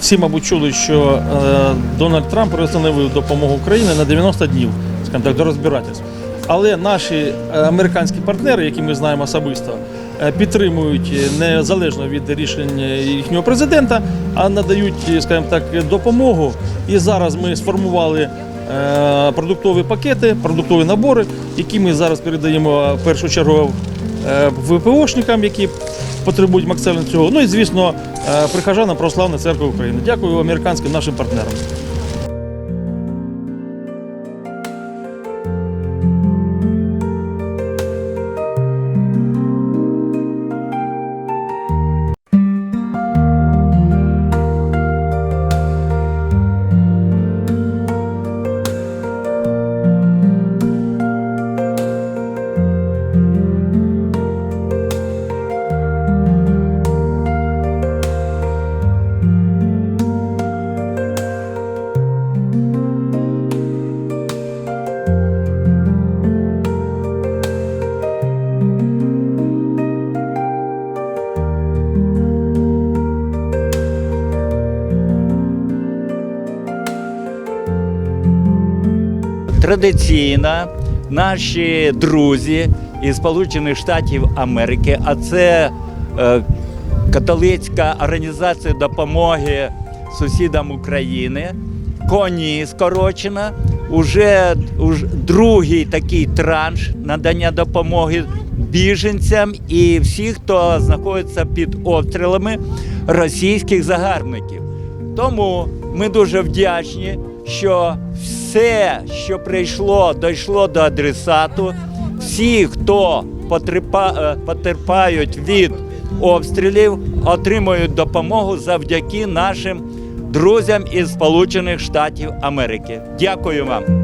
Всі, мабуть, чули, що е, Дональд Трамп розстановив допомогу Україні на 90 днів, скажімо так, до розбирательств. Але наші е, американські партнери, які ми знаємо особисто, е, підтримують незалежно від рішень їхнього президента, а надають, скажімо так, допомогу. І зараз ми сформували продуктові пакети, продуктові набори, які ми зараз передаємо в першу чергу ВПОшникам, які потребують максимально цього. Ну і звісно, е, прихожанам Православної церкви України. Дякую американським нашим партнерам. Традиційно наші друзі із Сполучених Штатів Америки, а це е, католицька організація допомоги сусідам України, коні скорочена. Уже, другий такий транш надання допомоги біженцям і всі, хто знаходиться під обстрілами російських загарбників. Тому ми дуже вдячні, що все, що прийшло, дійшло до адресату. Всі, хто е, потерпають від обстрілів, отримують допомогу завдяки нашим друзям із Сполучених Штатів Америки. Дякую вам.